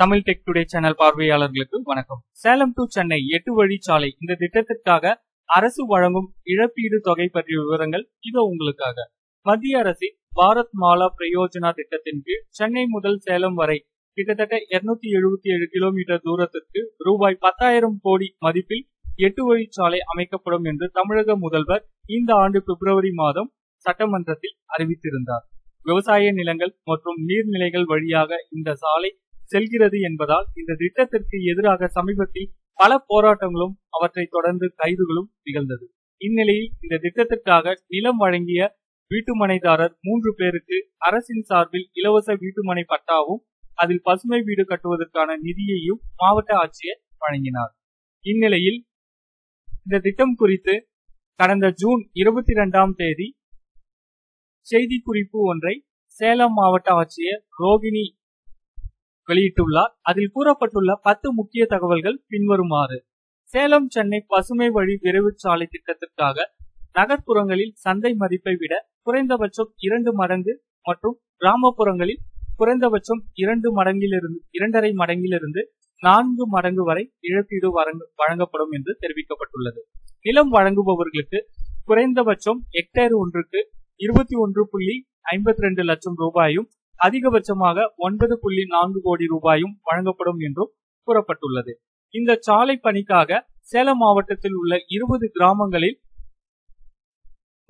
Tamil tech today channel பார்வையாளர்களுக்கு வணக்கம். Salem to Chennai எட்டு வழிச்சாலை இந்த திட்டத்திற்காக அரசு வழங்கும் இழப்பீடு தொகை பற்றிய விவரங்கள் இதோ உங்களுக்காக. மத்திய அரசின் பாரத் மாலா பிரயோஜனா திட்டத்தின் கீழ் சென்னை முதல் சேலம் வரை கிட்டத்தட்ட இருநூத்தி எழுபத்தி ஏழு கிலோமீட்டர் தூரத்திற்கு ரூபாய் பத்தாயிரம் கோடி மதிப்பில் எட்டு வழிச்சாலை அமைக்கப்படும் என்று தமிழக முதல்வர் இந்த ஆண்டு பிப்ரவரி மாதம் சட்டமன்றத்தில் அறிவித்திருந்தார். விவசாய நிலங்கள் மற்றும் நீர்நிலைகள் வழியாக இந்த சாலை செல்கிறது என்பதால் இந்த திட்டத்திற்கு எதிராக சமீபத்தில் பல போராட்டங்களும் அவற்றை தொடர்ந்து கைதுகளும் நிகழ்ந்தது. இந்நிலையில் இந்த திட்டத்திற்காக நிலம் வழங்கிய வீட்டுமனைதாரர் மூன்று பேருக்கு அரசின் சார்பில் இலவச வீட்டுமனை பட்டாவும் அதில் பசுமை வீடு கட்டுவதற்கான நிதியையும் மாவட்ட ஆட்சியர் வழங்கினார். இந்நிலையில் இந்த திட்டம் குறித்து கடந்த ஜூன் இருபத்தி இரண்டாம் தேதி செய்தி குறிப்பு ஒன்றை சேலம் மாவட்ட ஆட்சியர் ரோகிணி வெளியிட்டுள்ளார். அதில் கூறப்பட்டுள்ள பத்து முக்கிய தகவல்கள் பின்வருமாறு. சேலம் சென்னை பசுமை வழி விரைவு சாலை திட்டத்திற்காக நகர்ப்புறங்களில் சந்தை மதிப்பை விட குறைந்தபட்சம் இரண்டு மடங்கு மற்றும் கிராமப்புறங்களில் குறைந்தபட்சம் இரண்டு மடங்கிலிருந்து இரண்டரை மடங்கிலிருந்து நான்கு மடங்கு வரை இழப்பீடு வழங்கப்படும் என்று தெரிவிக்கப்பட்டுள்ளது. நிலம் வழங்குபவர்களுக்கு குறைந்தபட்சம் ஹெக்டேர் ஒன்றுக்கு இருபத்தி ஒன்று புள்ளி ஐம்பத்தி ரெண்டு லட்சம் ரூபாயும் அதிகபட்சமாக ஒன்பது புள்ளி நான்கு கோடி ரூபாயும் வழங்கப்படும் என்றும் கூறப்பட்டுள்ளது. இந்த சாலை பணிக்காக சேலம் மாவட்டத்தில் உள்ள இருபது கிராமங்களில்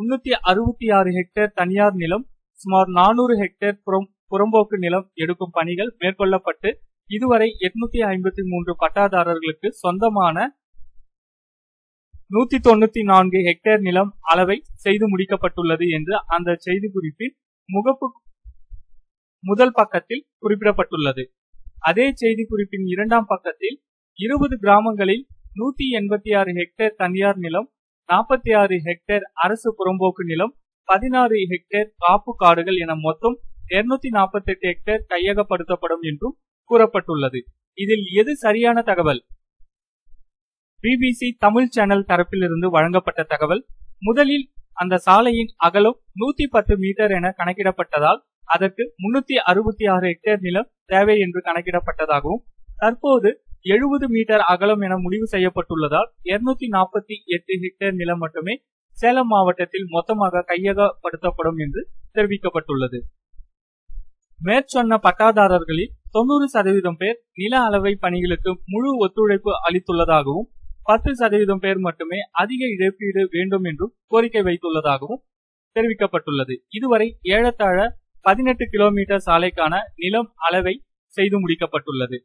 முன்னூத்தி அறுபத்தி ஆறு ஹெக்டேர் தனியார் நிலம் சுமார் நானூறு ஹெக்டேர் புறம் புறம்போக்கு நிலம் எடுக்கும் பணிகள் மேற்கொள்ளப்பட்டு இதுவரை எட்நூத்தி ஐம்பத்தி மூன்று பட்டாதாரர்களுக்கு சொந்தமான நூத்தி தொண்ணூத்தி நான்கு ஹெக்டேர் நிலம் அளவை செய்து முடிக்கப்பட்டுள்ளது என்று அந்த செய்தி குறிப்பில் முகப்பு முதல் பக்கத்தில் குறிப்பிடப்பட்டுள்ளது. அதே செய்தி குறிப்பின் இரண்டாம் பக்கத்தில் இருபது கிராமங்களில் நூத்தி எண்பத்தி ஆறு ஹெக்டேர் தனியார் நிலம் நாற்பத்தி ஆறு ஹெக்டேர் அரசு புறம்போக்கு நிலம் பதினாறு ஹெக்டேர் காப்பு காடுகள் என மொத்தம் இருநூத்தி நாற்பத்தி எட்டு ஹெக்டேர் கையகப்படுத்தப்படும் என்றும் கூறப்பட்டுள்ளது. இதில் எது சரியான தகவல்? பிபிசி தமிழ் சேனல் தரப்பிலிருந்து வழங்கப்பட்ட தகவல் முதலில் அந்த சாலையின் அகலம் நூத்தி பத்து மீட்டர் என கணக்கிடப்பட்டதால் அதற்கு முன்னூத்தி அறுபத்தி ஆறு ஹெக்டேர் நிலம் தேவை என்று கணக்கிடப்பட்டதாகவும் தற்போது எழுபது மீட்டர் அகலம் என முடிவு செய்யப்பட்டுள்ளதால் இருநூத்தி நாற்பத்தி எட்டு ஹெக்டேர் நிலம் மட்டுமே சேலம் மாவட்டத்தில் மொத்தமாக கையகப்படுத்தப்படும் என்று தெரிவிக்கப்பட்டுள்ளது. மேற்சொன்ன பட்டாதாரர்களில் தொண்ணூறு சதவீதம் பேர் நில அளவை பணிகளுக்கு முழு ஒத்துழைப்பு அளித்துள்ளதாகவும் பத்து சதவீதம் பேர் மட்டுமே அதிக இழப்பீடு வேண்டும் என்றும் கோரிக்கை வைத்துள்ளதாகவும் தெரிவிக்கப்பட்டுள்ளது. இதுவரை ஏழத்தாழ பதினெட்டு கிலோமீட்டர் சாலைக்கான நிலம் அளவை செய்து முடிக்கப்பட்டுள்ளது.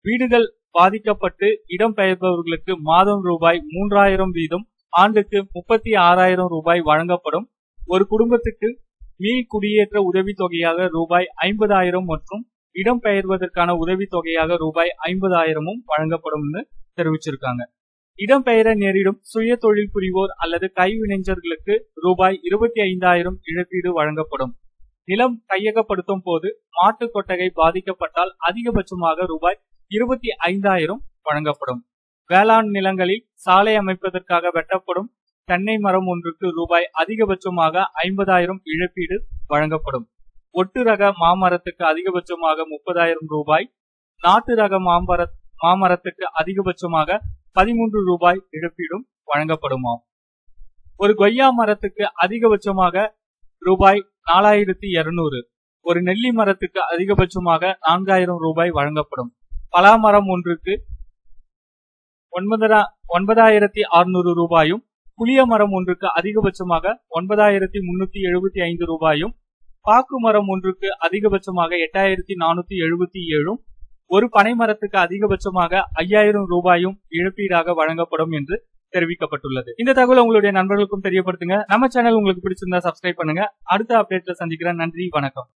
வீடுகள் பாதிக்கப்பட்டு இடம்பெயர்பவர்களுக்கு மாதம் ரூபாய் மூன்றாயிரம் வீதம் ஆண்டுக்கு முப்பத்தி ஆறாயிரம் ரூபாய் வழங்கப்படும். ஒரு குடும்பத்துக்கு மீள் குடியேற்ற உதவித் தொகையாக ரூபாய் ஐம்பதாயிரம் மற்றும் இடம்பெயர்வதற்கான உதவித் தொகையாக ரூபாய் ஐம்பதாயிரமும் வழங்கப்படும் தெரிவிச்சிருக்காங்க. இடம்பெயர நேரிடும் சுய தொழில் புரிவோர் அல்லது கைவினைஞர்களுக்கு ரூபாய் இருபத்தி ஐந்தாயிரம் இழப்பீடு வழங்கப்படும். நிலம் கையகப்படுத்தும் போது மாட்டு கொட்டகை பாதிக்கப்பட்டால் அதிகபட்சமாக ரூபாய் இருபத்தி ஐந்தாயிரம் வழங்கப்படும். வேளாண் நிலங்களில் சாலை அமைப்பதற்காக வெட்டப்படும் தென்னை மரம் ஒன்றுக்கு ரூபாய் அதிகபட்சமாக ஐம்பதாயிரம் இழப்பீடு வழங்கப்படும். ஒட்டு ரக மாமரத்துக்கு அதிகபட்சமாக முப்பதாயிரம் ரூபாய் நாட்டு ரக மாமர மாமரத்துக்கு அதிகபட்சமாக பதிமூன்று ரூபாய் இழப்பீடும் வழங்கப்படுமாம். ஒரு கொய்யா மரத்துக்கு அதிகபட்சமாக ரூபாய் நாலாயிரத்தி இருநூறு. ஒரு நெல்லி மரத்துக்கு அதிகபட்சமாக நான்காயிரம் ரூபாய் வழங்கப்படும். பலாமரம் ஒன்றுக்கு ஒன்பதாயிரத்தி அறுநூறு ரூபாயும் புளிய மரம் ஒன்றுக்கு அதிகபட்சமாக ஒன்பதாயிரத்தி முன்னூத்தி எழுபத்தி ஐந்து ரூபாயும் பாக்கு மரம் ஒன்றுக்கு அதிகபட்சமாக எட்டாயிரத்தி நானூத்தி எழுபத்தி ஏழும் ஒரு பனை மரத்துக்கு அதிகபட்சமாக ஐயாயிரம் ரூபாயும் இழப்பீடாக வழங்கப்படும் என்று தெரிவிக்கப்பட்டுள்ளது. இந்த தகவல் உங்களுடைய நண்பர்களுக்கும் தெரியப்படுத்துங்க. நம்ம சேனல் உங்களுக்கு பிடிச்சிருந்தா சப்ஸ்கிரைப் பண்ணுங்க. அடுத்த அப்டேட்ல சந்திக்கிறேன். நன்றி. வணக்கம்.